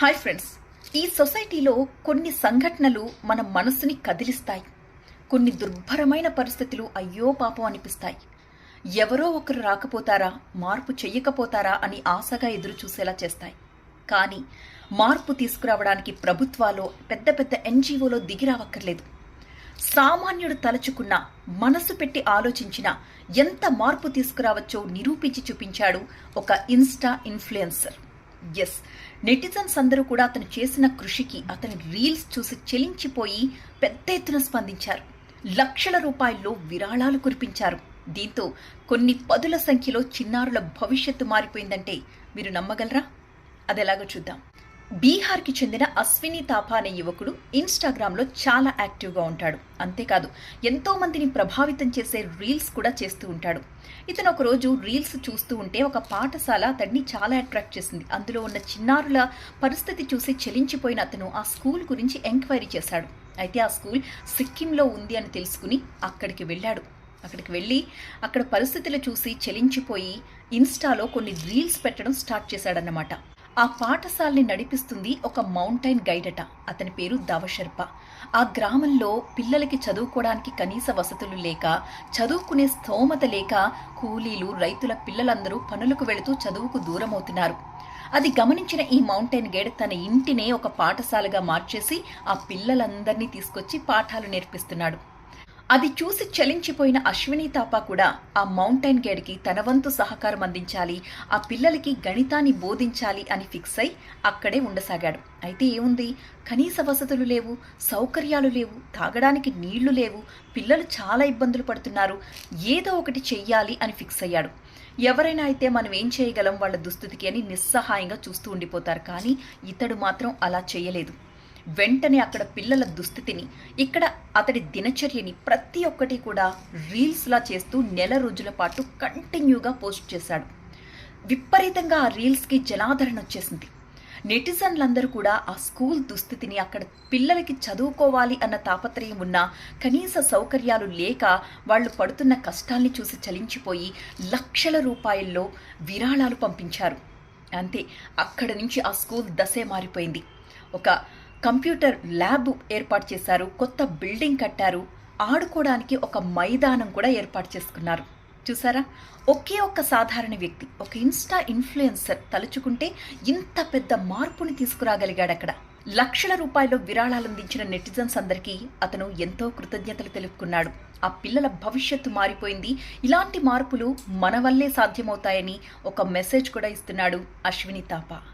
Hi friends ఈ సొసైటీలో కొన్ని సంఘటనలు మన మనసుని కదిలిస్తాయి. కొన్ని దుర్భరమైన పరిస్థితులు అయ్యో పాపం అనిపిస్తాయి. ఎవరో ఒకరు రాకపోతారా మార్పు చెయ్యకపోతారా అని ఆశగా ఎదురు చూసేలా చేస్తాయి. కానీ మార్పు తీసుకురావడానికి ప్రభుత్వాలు పెద్ద పెద్ద ఎన్జిఓలో దిగిరావక్కర్లేదు సామాన్యుడు తలచుకున్న మనసు పెట్టి ఆలోచించిన ఎంత మార్పు తీసుకురావచ్చో నిరూపించి చూపించాడు ఒక ఇన్స్టా ఇన్ఫ్లుయెన్సర్. ఎస్ నెటిజన్స్ అందరూ కూడా అతను చేసిన కృషికి అతని రీల్స్ చూసి చెలించిపోయి పెద్ద ఎత్తున స్పందించారు. లక్షల రూపాయల్లో విరాళాలు కురిపించారు. దీంతో కొన్ని పదుల సంఖ్యలో చిన్నారుల భవిష్యత్తు మారిపోయిందంటే మీరు నమ్మగలరా? అదెలాగో చూద్దాం. బీహార్కి చెందిన అశ్విని తాపా అనే యువకుడు ఇన్స్టాగ్రామ్లో చాలా యాక్టివ్గా ఉంటాడు. అంతేకాదు ఎంతోమందిని ప్రభావితం చేసే రీల్స్ కూడా చేస్తూ ఉంటాడు. ఇతను ఒకరోజు రీల్స్ చూస్తూ ఉంటే ఒక పాఠశాల అతన్ని చాలా అట్రాక్ట్ చేసింది. అందులో ఉన్న చిన్నారుల పరిస్థితి చూసి చెలించిపోయిన అతను ఆ స్కూల్ గురించి ఎంక్వైరీ చేశాడు. అయితే ఆ స్కూల్ సిక్కింలో ఉంది అని తెలుసుకుని అక్కడికి వెళ్ళాడు. అక్కడికి వెళ్ళి అక్కడ పరిస్థితులు చూసి చెలించిపోయి ఇన్స్టాలో కొన్ని రీల్స్ పెట్టడం స్టార్ట్ చేశాడన్నమాట. ఆ పాఠశాలని నడిపిస్తుంది ఒక మౌంటైన్ గైడ్ అట అతని పేరు దవశర్ప ఆ గ్రామంలో పిల్లలకి చదువుకోవడానికి కనీస వసతులు లేక చదువుకునే స్తోమత లేక కూలీలు రైతుల పిల్లలందరూ పనులకు వెళుతూ చదువుకు దూరమవుతున్నారు. అది గమనించిన ఈ మౌంటైన్ గైడ్ తన ఇంటినే ఒక పాఠశాలగా మార్చేసి ఆ పిల్లలందరినీ తీసుకొచ్చి పాఠాలు నేర్పిస్తున్నాడు. అది చూసి చలించిపోయిన అశ్విని తాప కూడా ఆ మౌంటైన్ గైడ్కి తన వంతు సహకారం అందించాలి ఆ పిల్లలకి గణితాన్ని బోధించాలి అని ఫిక్స్ అయి అక్కడే ఉండసాగాడు. అయితే ఏముంది? కనీస వసతులు లేవు సౌకర్యాలు లేవు తాగడానికి నీళ్ళు లేవు పిల్లలు చాలా ఇబ్బందులు పడుతున్నారు ఏదో ఒకటి చెయ్యాలి అని ఫిక్స్ అయ్యాడు. ఎవరైనా అయితే మనం ఏం చేయగలం వాళ్ళ దుస్థితికి అని నిస్సహాయంగా చూస్తూ ఉండిపోతారు. కానీ ఇతడు మాత్రం అలా చేయలేదు. వెంటనే అక్కడ పిల్లల దుస్థితిని ఇక్కడ అతడి దినచర్యని ప్రతి ఒక్కటి కూడా రీల్స్లా చేస్తూ నెల రోజుల పాటు కంటిన్యూగా పోస్ట్ చేశాడు. విపరీతంగా ఆ రీల్స్కి జనాదరణ వచ్చేసింది. నెటిజన్లందరూ కూడా ఆ స్కూల్ దుస్థితిని అక్కడ పిల్లలకి చదువుకోవాలి అన్న తాపత్రయం ఉన్న కనీస సౌకర్యాలు లేక వాళ్ళు పడుతున్న కష్టాల్ని చూసి చలించిపోయి లక్షల రూపాయల్లో విరాళాలు పంపించారు. అంతే అక్కడ నుంచి ఆ స్కూల్ దశే మారిపోయింది. ఒక కంప్యూటర్ ల్యాబ్ ఏర్పాటు చేశారు కొత్త బిల్డింగ్ కట్టారు ఆడుకోవడానికి ఒక మైదానం కూడా ఏర్పాటు చేసుకున్నారు. చూసారా? ఒకే ఒక్క సాధారణ వ్యక్తి ఒక ఇన్స్టా ఇన్ఫ్లుయెన్సర్ తలుచుకుంటే ఇంత పెద్ద మార్పుని తీసుకురాగలిగాడు అక్కడ లక్షల రూపాయలు విరాళాలు అందించిన నెటిజన్స్ అందరికీ అతను ఎంతో కృతజ్ఞతలు తెలుపుకున్నాడు. ఆ పిల్లల భవిష్యత్తు మారిపోయింది. ఇలాంటి మార్పులు మన వల్లే సాధ్యమవుతాయని ఒక మెసేజ్ కూడా ఇస్తున్నాడు అశ్విని తాప.